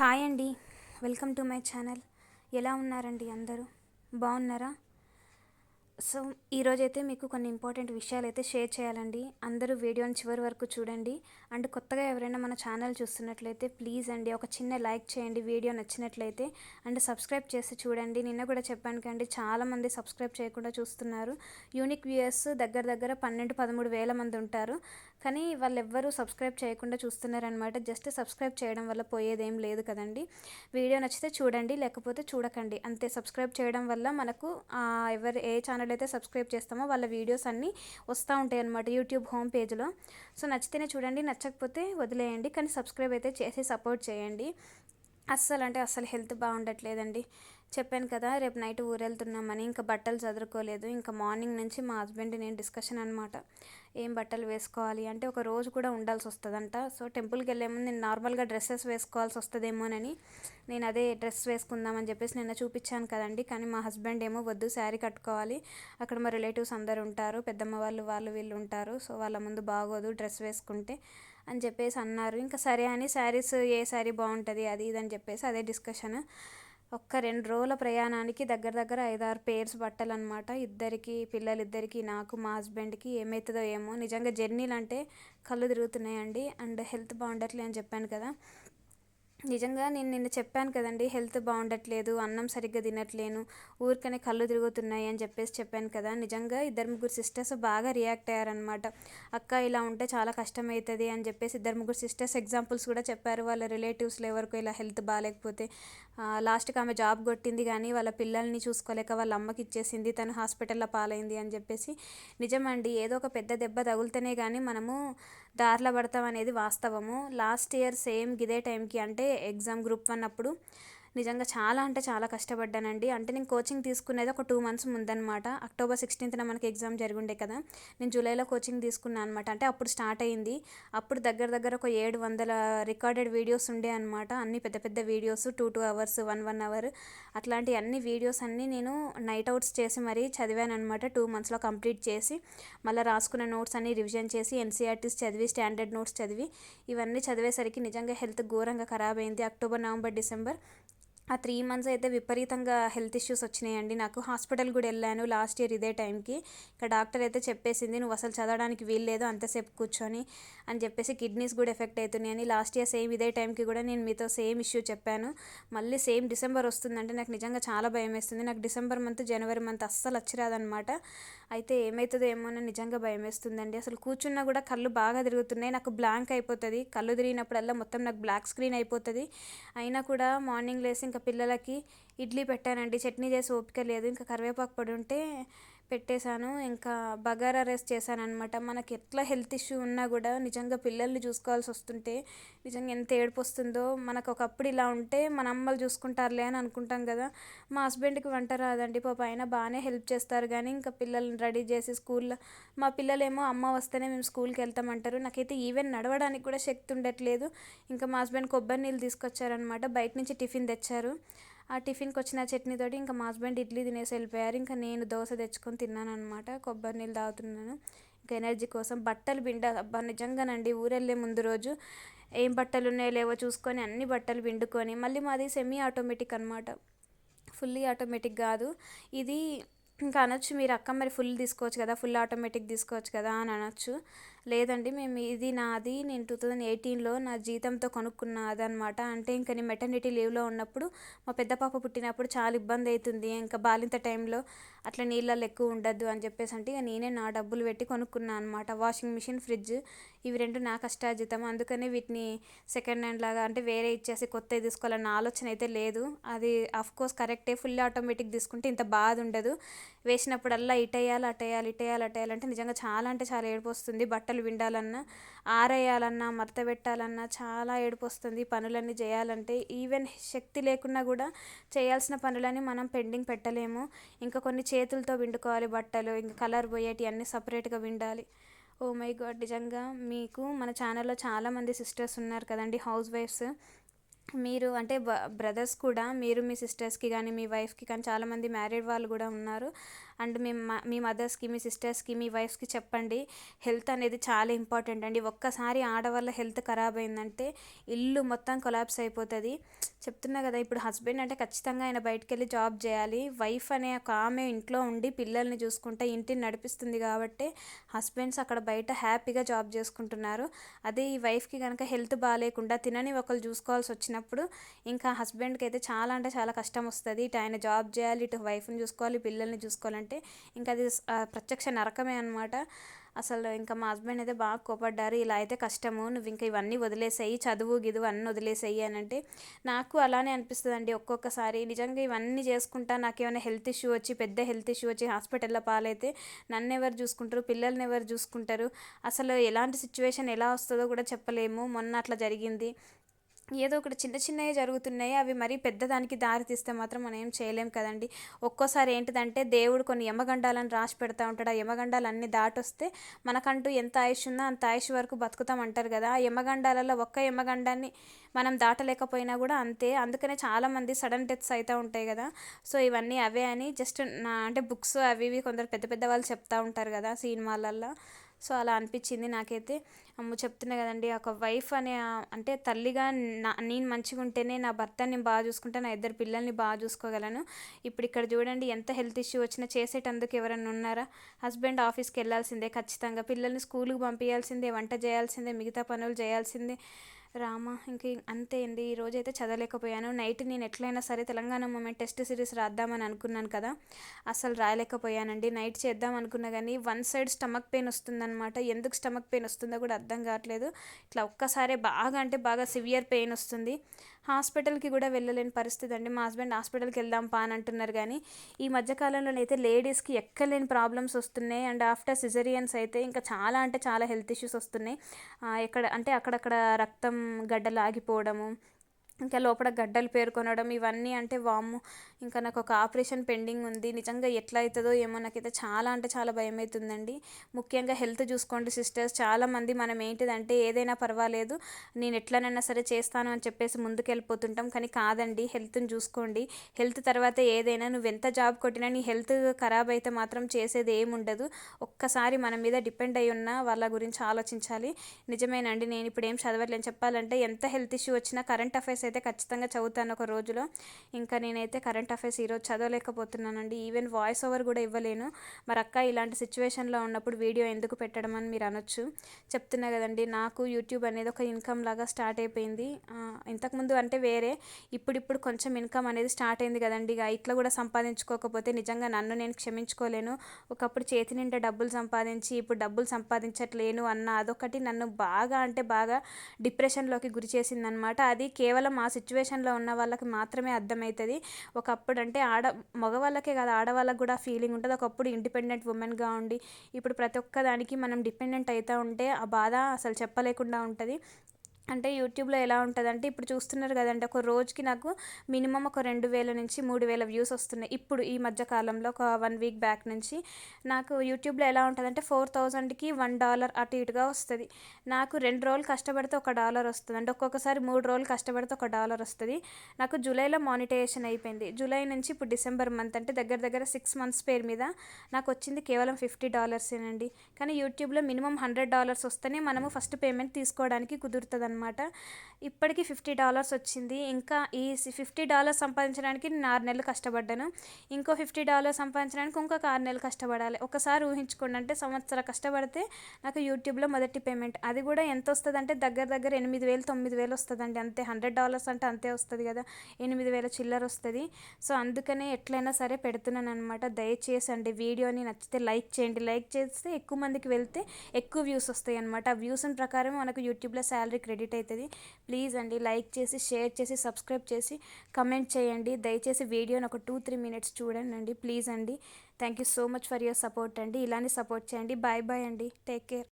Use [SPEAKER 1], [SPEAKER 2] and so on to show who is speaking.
[SPEAKER 1] Hi అండి. Welcome to my channel. ఎలా ఉన్నారండి అందరూ? బాగున్నారా? సో ఈరోజైతే మీకు కొన్ని ఇంపార్టెంట్ విషయాలు అయితే షేర్ చేయాలండి. అందరూ వీడియోని చివరి వరకు చూడండి. అండ్ కొత్తగా ఎవరైనా మన ఛానల్ చూస్తున్నట్లయితే ప్లీజ్ అండి ఒక చిన్న లైక్ చేయండి వీడియో నచ్చినట్లయితే. అండ్ సబ్స్క్రైబ్ చేసి చూడండి. నిన్న కూడా చెప్పాను కండి చాలామంది సబ్స్క్రైబ్ చేయకుండా చూస్తున్నారు. యూనిక్ వ్యూయర్స్ దగ్గర దగ్గర పన్నెండు పదమూడు వేల మంది ఉంటారు. కానీ వాళ్ళు ఎవ్వరూ సబ్స్క్రైబ్ చేయకుండా చూస్తున్నారనమాట జస్ట్ సబ్స్క్రైబ్ చేయడం వల్ల పోయేదేం లేదు కదండి. వీడియో నచ్చితే చూడండి లేకపోతే చూడకండి. అంతే సబ్స్క్రైబ్ చేయడం వల్ల మనకు ఎవరు ఏ ఛానల్ అయితే సబ్స్క్రైబ్ చేస్తామో వాళ్ళ వీడియోస్ అన్నీ వస్తూ ఉంటాయి అనమాట యూట్యూబ్ హోమ్ పేజ్లో. సో నచ్చితేనే చూడండి నచ్చకపోతే వదిలేయండి కానీ సబ్స్క్రైబ్ అయితే చేసి సపోర్ట్ చేయండి. అస్సలు అంటే అస్సలు హెల్త్ బాగుండట్లేదండి. చెప్పాను కదా రేపు నైట్ ఊరెళ్తున్నామని ఇంకా బట్టలు చదువుకోలేదు ఇంకా మార్నింగ్ నుంచి మా హస్బెండ్ నేను డిస్కషన్ అనమాట ఏం బట్టలు వేసుకోవాలి అంటే ఒక రోజు కూడా ఉండాల్సి వస్తుందంట. సో టెంపుల్కి వెళ్ళే ముందు నేను నార్మల్గా డ్రెస్సెస్ వేసుకోవాల్సి వస్తుందేమోనని నేను అదే డ్రెస్ వేసుకుందామని చెప్పేసి నిన్న చూపించాను కదండి. కానీ మా హస్బెండ్ ఏమో వద్దు శారీ కట్టుకోవాలి. అక్కడ మా రిలేటివ్స్ అందరు ఉంటారు పెద్దమ్మ వాళ్ళు వాళ్ళు వీళ్ళు ఉంటారు. సో వాళ్ళ ముందు బాగోదు డ్రెస్ వేసుకుంటే అని చెప్పేసి అన్నారు. ఇంకా సరే అని శారీస్ ఏ శారీ బాగుంటుంది అది ఇది అని చెప్పేసి అదే డిస్కషన్ ఒక్క రెండు రోజుల ప్రయాణానికి దగ్గర దగ్గర ఐదారు పేర్స్ బట్టలు అనమాట ఇద్దరికి పిల్లలిద్దరికి నాకు మా హస్బెండ్కి ఏమవుతుందో ఏమో. నిజంగా జర్నీలు అంటే కళ్ళు తిరుగుతున్నాయండి. అండ్ హెల్త్ బాగుండట్లే అని చెప్పాను కదా. నిజంగా నేను నిన్న చెప్పాను కదండి హెల్త్ బాగుండట్లేదు అన్నం సరిగ్గా తినట్లేను ఊరికనే కళ్ళు తిరుగుతున్నాయి అని చెప్పేసి చెప్పాను కదా. నిజంగా ఇద్దరు ముగ్గురు సిస్టర్స్ బాగా రియాక్ట్ అయ్యారనమాట అక్క ఇలా ఉంటే చాలా కష్టమవుతుంది అని చెప్పేసి ఇద్దరు ముగ్గురు సిస్టర్స్ ఎగ్జాంపుల్స్ కూడా చెప్పారు. వాళ్ళ రిలేటివ్స్లో ఎవరికో ఇలా హెల్త్ బాగాలేకపోతే లాస్ట్కి ఆమె జాబ్ కొట్టింది కానీ వాళ్ళ పిల్లల్ని చూసుకోలేక వాళ్ళ అమ్మకి ఇచ్చేసింది తను హాస్పిటల్లో పాలైంది అని చెప్పేసి. నిజమండి ఏదో ఒక పెద్ద దెబ్బ తగులుతనే కానీ మనము దారిలో పడతాం అనేది వాస్తవము. లాస్ట్ ఇయర్ సేమ్ ఇదే టైంకి అంటే ఎగ్జామ్ గ్రూప్ వన్ అప్పుడు నిజంగా చాలా అంటే చాలా కష్టపడ్డానండి. అంటే నేను కోచింగ్ తీసుకునేది ఒక టూ మంత్స్ ముందనమాట అక్టోబర్ సిక్స్టీన్త్న మనకి ఎగ్జామ్ జరిగిండే కదా నేను జూలైలో కోచింగ్ తీసుకున్నాను అనమాట అంటే అప్పుడు స్టార్ట్ అయింది. అప్పుడు దగ్గర దగ్గర ఒక ఏడు వందల రికార్డెడ్ వీడియోస్ ఉండే అనమాట అన్ని పెద్ద పెద్ద videos two two hours one one hour అట్లాంటి అన్ని వీడియోస్ అన్నీ నేను నైట్ అవుట్స్ చేసి మరీ చదివాను అనమాట టూ మంత్స్లో కంప్లీట్ చేసి మళ్ళీ రాసుకున్న నోట్స్ అన్ని రివిజన్ చేసి ఎన్సీఆర్టీస్ చదివి స్టాండర్డ్ నోట్స్ చదివి ఇవన్నీ చదివేసరికి నిజంగా హెల్త్ ఘోరంగా ఖరాబ్ అయింది. అక్టోబర్ నవంబర్ డిసెంబర్ ఆ త్రీ మంత్స్ అయితే విపరీతంగా హెల్త్ ఇష్యూస్ వచ్చినాయండి. నాకు హాస్పిటల్ కూడా వెళ్ళాను లాస్ట్ ఇయర్ ఇదే టైంకి. ఇక డాక్టర్ అయితే చెప్పేసింది నువ్వు అసలు చదవడానికి వీల్లేదు అంతసేపు కూర్చొని అని చెప్పేసి కిడ్నీస్ కూడా ఎఫెక్ట్ అవుతున్నాయని లాస్ట్ ఇయర్ సేమ్ ఇదే టైంకి కూడా నేను మీతో సేమ్ ఇష్యూ చెప్పాను. మళ్ళీ సేమ్ డిసెంబర్ వస్తుందంటే నాకు నిజంగా చాలా భయం వేస్తుంది. నాకు డిసెంబర్ మంత్ జనవరి మంత్ అస్సలు వచ్చిరాదనమాట అయితే ఏమవుతుందో ఏమో నిజంగా భయం వేస్తుందండి. అసలు కూర్చున్నా కూడా కళ్ళు బాగా తిరుగుతున్నాయి. నాకు బ్లాంక్ అయిపోతుంది. కళ్ళు తిరిగినప్పుడల్లా మొత్తం నాకు బ్లాక్ స్క్రీన్ అయిపోతుంది. అయినా కూడా మార్నింగ్ లేసి ఇంకా పిల్లలకి ఇడ్లీ పెట్టానండి. చట్నీ చేసి ఓపిక లేదు. ఇంకా కరివేపాకు పొడి ఉంటే పెట్టేశాను. ఇంకా బగారా రైస్ చేశాను అనమాట మనకి ఎట్లా హెల్త్ ఇష్యూ ఉన్నా కూడా నిజంగా పిల్లల్ని చూసుకోవాల్సి వస్తుంటే నిజంగా ఎంత ఏడుపు వస్తుందో మనకు ఒకప్పుడు ఇలా ఉంటే మన అమ్మలు చూసుకుంటారులే అని అనుకుంటాం కదా. మా హస్బెండ్కి వంట రాదండి పాప. ఆయన బాగానే హెల్ప్ చేస్తారు కానీ ఇంకా పిల్లల్ని రెడీ చేసి స్కూల్లో మా పిల్లలేమో అమ్మ వస్తేనే మేము స్కూల్కి వెళ్తామంటారు. నాకైతే ఈవెన్ నడవడానికి కూడా శక్తి ఉండట్లేదు. ఇంకా మా హస్బెండ్ కొబ్బరి నీళ్ళు తీసుకొచ్చారనమాట బయట నుంచి టిఫిన్ తెచ్చారు. ఆ టిఫిన్కి వచ్చిన చట్నీతోటి ఇంకా మా హస్బెండ్ ఇడ్లీ తినేసి వెళ్ళిపోయారు. ఇంకా నేను దోశ తెచ్చుకొని తిన్నాను అనమాట కొబ్బరి నీళ్ళు తాగుతున్నాను. ఇంకా ఎనర్జీ కోసం బట్టలు పిండ అబ్బా నిజంగానండి ఊరెళ్ళే ముందు రోజు ఏం బట్టలు ఉన్నాయో లేవో చూసుకొని అన్ని బట్టలు పిండుకొని మళ్ళీ మాది సెమీ ఆటోమేటిక్ అనమాట ఫుల్లీ ఆటోమేటిక్ కాదు. ఇది ఇంకా అనొచ్చు మీరు అక్క మరి ఫుల్ తీసుకోవచ్చు కదా ఫుల్ ఆటోమేటిక్ తీసుకోవచ్చు కదా అని అనొచ్చు. లేదండి మేము ఇది నాది నేను టూ థౌజండ్ ఎయిటీన్లో నా జీతంతో కొనుక్కున్నదనమాట అంటే ఇంకా నేను మెటర్నిటీ లీవ్లో ఉన్నప్పుడు మా పెద్ద పాప పుట్టినప్పుడు చాలా ఇబ్బంది అవుతుంది ఇంకా బాలింత టైంలో అట్లా నీళ్ళల్లో ఎక్కువ ఉండద్దు అని చెప్పేసి అంటే ఇక నేనే నా డబ్బులు పెట్టి కొనుక్కున్నాను అనమాట వాషింగ్ మిషన్ ఫ్రిడ్జ్ ఇవి రెండు నా కష్టార్జితం. అందుకనే వీటిని సెకండ్ హ్యాండ్ లాగా అంటే వేరే ఇచ్చేసి కొత్తవి తీసుకోవాలన్న ఆలోచన అయితే లేదు. అది కోర్స్ కరెక్టే ఫుల్ ఆటోమేటిక్ తీసుకుంటే ఇంత బాధ ఉండదు. వేసినప్పుడల్లా ఇటేయాలి అటేయాలి ఇటేయాలి అటేయాలి అంటే నిజంగా చాలా అంటే చాలా ఏడుపు వస్తుంది. బట్టలు విండాలన్నా ఆరేయాలన్నా మడత పెట్టాలన్నా చాలా ఏడుపు వస్తుంది పనులన్నీ చేయాలంటే. ఈవెన్ శక్తి లేకున్నా కూడా చేయాల్సిన పనులని మనం పెండింగ్ పెట్టలేము. ఇంకా కొన్ని చేతులతో విండుకోవాలి బట్టలు ఇంకా కలర్ పోయేటి అన్నీ సపరేట్గా విండాలి. ఓ మై గాడ్ నిజంగా మీకు మన ఛానల్లో చాలామంది సిస్టర్స్ ఉన్నారు కదండి హౌస్ వైఫ్స్. మీరు అంటే బ్రదర్స్ కూడా మీరు మీ సిస్టర్స్కి కానీ మీ వైఫ్కి కానీ చాలామంది మ్యారీడ్ వాళ్ళు కూడా ఉన్నారు. అండ్ మీ మీ మదర్స్కి మీ సిస్టర్స్కి మీ వైఫ్స్కి చెప్పండి. హెల్త్ అనేది చాలా ఇంపార్టెంట్ అండి. ఒక్కసారి ఆడవాళ్ళ హెల్త్ ఖరాబ్ అయిందంటే ఇల్లు మొత్తం కొలాప్స్ అయిపోతుంది. చెప్తున్నా కదా ఇప్పుడు హస్బెండ్ అంటే ఖచ్చితంగా ఆయన బయటకు వెళ్ళి జాబ్ చేయాలి. వైఫ్ అనే ఒక ఆమె ఇంట్లో ఉండి పిల్లల్ని చూసుకుంటే ఇంటిని నడిపిస్తుంది కాబట్టి హస్బెండ్స్ అక్కడ బయట హ్యాపీగా జాబ్ చేసుకుంటున్నారు. అదే ఈ వైఫ్కి కనుక హెల్త్ బాగాలేకుండా తినని ఒకరు చూసుకోవాల్సి వచ్చిన వచ్చినప్పుడు ఇంకా హస్బెండ్కి అయితే చాలా అంటే చాలా కష్టం వస్తుంది ఇటు ఆయన జాబ్ చేయాలి ఇటు వైఫ్ని చూసుకోవాలి పిల్లల్ని చూసుకోవాలంటే ఇంకా అది ప్రత్యక్ష నరకమే అనమాట అసలు ఇంకా మా హస్బెండ్ అయితే బాగా కోపడ్డారు. ఇలా అయితే కష్టము నువ్వు ఇంకా ఇవన్నీ వదిలేసేయి చదువు గిదువు అన్నీ వదిలేసేయి అని అంటే నాకు అలానే అనిపిస్తుంది అండి ఒక్కొక్కసారి. నిజంగా ఇవన్నీ చేసుకుంటా నాకేమైనా హెల్త్ ఇష్యూ వచ్చి పెద్ద హెల్త్ ఇష్యూ వచ్చి హాస్పిటల్లో పాలైతే నన్ను ఎవరు చూసుకుంటారు పిల్లల్ని ఎవరు చూసుకుంటారు? అసలు ఎలాంటి సిచ్యువేషన్ ఎలా వస్తుందో కూడా చెప్పలేము. మొన్న అట్లా జరిగింది. ఏదో ఒకటి చిన్న చిన్నవి జరుగుతున్నాయి అవి మరీ పెద్దదానికి దారి తీస్తే మాత్రం మనం ఏం చేయలేం కదండి. ఒక్కోసారి ఏంటిదంటే దేవుడు కొన్ని యమగండాలను రాసి పెడతా ఉంటాడు. ఆ యమగండాలు అన్ని దాటొస్తే మనకంటూ ఎంత ఆయుష్ ఉందో అంత ఆయుష్ వరకు బతుకుతాం అంటారు కదా. ఆ యమగండాలలో ఒక్క యమగండాన్ని మనం దాటలేకపోయినా కూడా అంతే. అందుకనే చాలామంది సడన్ డెత్స్ అవుతూ ఉంటాయి కదా. సో ఇవన్నీ అవే అని జస్ట్ నా అంటే బుక్స్ అవి ఇవి కొందరు పెద్ద పెద్ద వాళ్ళు చెప్తూ ఉంటారు కదా సినిమాలల్లో. సో అలా అనిపించింది నాకైతే. అమ్మ చెప్తున్నా కదండి ఒక వైఫ్ అనే అంటే తల్లిగా నా నేను మంచిగా ఉంటేనే నా భర్తని బాగా చూసుకుంటే నా ఇద్దరు పిల్లల్ని బాగా చూసుకోగలను. ఇప్పుడు ఇక్కడ చూడండి ఎంత హెల్త్ ఇష్యూ వచ్చినా చేసేటందుకు ఎవరైనా ఉన్నారా? హస్బెండ్ ఆఫీస్కి వెళ్ళాల్సిందే ఖచ్చితంగా. పిల్లల్ని స్కూల్కి పంపించాల్సిందే వంట చేయాల్సిందే మిగతా పనులు చేయాల్సిందే. రామ ఇంక అంతే అండి. ఈరోజు అయితే చదవలేకపోయాను. నైట్ నేను ఎట్లయినా సరే తెలంగాణ మూమెంట్ టెస్ట్ సిరీస్ రాద్దామని అనుకున్నాను కదా. అసలు రాయలేకపోయానండి. నైట్ చేద్దాం అనుకున్నా కానీ వన్ సైడ్ స్టమక్ పెయిన్ వస్తుందన్నమాట. ఎందుకు స్టమక్ పెయిన్ వస్తుందో కూడా అర్థం కావట్లేదు. ఇట్లా ఒక్కసారే బాగా అంటే బాగా సివియర్ పెయిన్ వస్తుంది. హాస్పిటల్కి కూడా వెళ్ళలేని పరిస్థితి అండి. మా హస్బెండ్ హాస్పిటల్కి వెళ్దాం పా అని అంటున్నారు కానీ ఈ మధ్యకాలంలోనైతే లేడీస్కి ఎక్కలేని ప్రాబ్లమ్స్ వస్తున్నాయి. అండ్ ఆఫ్టర్ సిజరియన్స్ అయితే ఇంకా చాలా అంటే చాలా హెల్త్ ఇష్యూస్ వస్తున్నాయి. ఎక్కడ అంటే అక్కడక్కడ రక్తం గడ్డలు ఆగిపోవడము ఇంకా లోపల గడ్డలు పేర్కొనడం ఇవన్నీ అంటే వాము ఇంకా నాకు ఒక ఆపరేషన్ పెండింగ్ ఉంది. నిజంగా ఎట్లా అవుతుందో ఏమో నాకైతే చాలా అంటే చాలా భయం అవుతుందండి ముఖ్యంగా హెల్త్ చూసుకోండి సిస్టర్స్. చాలామంది మనం ఏంటిదంటే ఏదైనా పర్వాలేదు నేను ఎట్లనైనా సరే చేస్తాను అని చెప్పేసి ముందుకు వెళ్ళిపోతుంటాం కానీ కాదండి హెల్త్ని చూసుకోండి. హెల్త్ తర్వాత ఏదైనా నువ్వు ఎంత జాబ్ కొట్టినా నీ హెల్త్ ఖరాబ్ అయితే మాత్రం చేసేది ఏముండదు ఒక్కసారి మన మీద డిపెండ్ అయి ఉన్న వాళ్ళ గురించి ఆలోచించాలి. నిజమేనండి నేను ఇప్పుడు ఏం చదవట్లేని. చెప్పాలంటే ఎంత హెల్త్ ఇష్యూ వచ్చినా కరెంట్ అఫైర్స్ అయితే ఖచ్చితంగా చదువుతాను ఒక రోజులో. ఇంకా నేనైతే కరెంట్ అఫైర్స్ ఈరోజు చదవలేకపోతున్నానండి. ఈవెన్ వాయిస్ ఓవర్ కూడా ఇవ్వలేను. మరి అక్క ఇలాంటి సిచ్యువేషన్లో ఉన్నప్పుడు వీడియో ఎందుకు పెట్టడం అని మీరు అనొచ్చు. చెప్తున్నా కదండి నాకు యూట్యూబ్ అనేది ఒక ఇన్కమ్ లాగా స్టార్ట్ అయిపోయింది. ఇంతకుముందు అంటే వేరే. ఇప్పుడిప్పుడు కొంచెం ఇన్కమ్ అనేది స్టార్ట్ అయింది కదండి. ఇక ఇట్లా కూడా సంపాదించుకోకపోతే నిజంగా నన్ను నేను క్షమించుకోలేను. ఒకప్పుడు చేతి నిండా డబ్బులు సంపాదించి ఇప్పుడు డబ్బులు సంపాదించట్లేను అన్న అదొకటి నన్ను బాగా అంటే బాగా డిప్రెషన్లోకి గురి చేసిందనమాట అది కేవలం ఆ సిచ్యువేషన్లో ఉన్న వాళ్ళకి మాత్రమే అర్థమవుతుంది ఒకప్పుడు అంటే ఆడ మగవాళ్ళకే కాదు ఆడవాళ్ళకి కూడా ఫీలింగ్ ఉంటుంది. ఒకప్పుడు ఇండిపెండెంట్ ఉమెన్గా ఉండి ఇప్పుడు ప్రతి ఒక్క దానికి మనం డిపెండెంట్ అవుతూ ఉంటే ఆ బాధ అసలు చెప్పలేకుండా ఉంటుంది. అంటే యూట్యూబ్లో ఎలా ఉంటుందంటే ఇప్పుడు చూస్తున్నారు కదండి ఒక రోజుకి నాకు మినిమం ఒక రెండు వేల నుంచి మూడు వేల వ్యూస్ వస్తున్నాయి. ఇప్పుడు ఈ మధ్య కాలంలో ఒక వన్ వీక్ బ్యాక్ నుంచి నాకు యూట్యూబ్లో ఎలా ఉంటుందంటే ఫోర్ థౌజండ్కి వన్ డాలర్ అటు ఇటుగా వస్తుంది. నాకు రెండు రోజులు కష్టపడితే ఒక డాలర్ వస్తుంది. అంటే ఒక్కొక్కసారి మూడు రోజులు కష్టపడితే ఒక డాలర్ వస్తుంది. నాకు జూలైలో మానిటైజేషన్ అయిపోయింది. జూలై నుంచి ఇప్పుడు డిసెంబర్ మంత్ అంటే దగ్గర దగ్గర సిక్స్ మంత్స్ పేరు మీద నాకు వచ్చింది కేవలం ఫిఫ్టీ డాలర్సేనండి. కానీ యూట్యూబ్లో మినిమం హండ్రెడ్ డాలర్స్ వస్తేనే మనము ఫస్ట్ పేమెంట్ తీసుకోవడానికి కుదురుతుంది అనమాట ఇప్పటికీ ఫిఫ్టీ డాలర్స్ వచ్చింది. ఇంకా ఈ ఫిఫ్టీ డాలర్స్ సంపాదించడానికి నేను ఆరు నెలలు కష్టపడ్డాను. ఇంకో ఫిఫ్టీ డాలర్స్ సంపాదించడానికి ఇంకొక ఆరు నెలలు కష్టపడాలి. ఒకసారి ఊహించుకోండి. అంటే సంవత్సరం కష్టపడితే నాకు యూట్యూబ్లో మొదటి పేమెంట్. అది కూడా ఎంత వస్తుంది అంటే దగ్గర దగ్గర ఎనిమిది వేలు తొమ్మిది వేలు వస్తుందండి. అంతే హండ్రెడ్ డాలర్స్ అంటే అంతే వస్తుంది కదా. ఎనిమిది వేల చిల్లర వస్తుంది. సో అందుకనే ఎట్లయినా సరే పెడుతున్నాను అనమాట దయచేసి అండి వీడియోని నచ్చితే లైక్ చేయండి. లైక్ చేస్తే ఎక్కువ మందికి వెళ్తే ఎక్కువ వ్యూస్ వస్తాయి అనమాట ఆ వ్యూస్ ప్రకారం మనకు యూట్యూబ్లో శాలరీ క్రెడిట్ ఎడిట్ అవుతుంది. ప్లీజ్ అండి లైక్ చేసి షేర్ చేసి సబ్స్క్రైబ్ చేసి కమెంట్ చేయండి. దయచేసి వీడియోని ఒక టూ త్రీ మినిట్స్ చూడండి అండి. ప్లీజ్ అండి. Thank you so much for your support అండి. ఇలానే సపోర్ట్ చేయండి. బాయ్ బాయ్ అండి. Take care.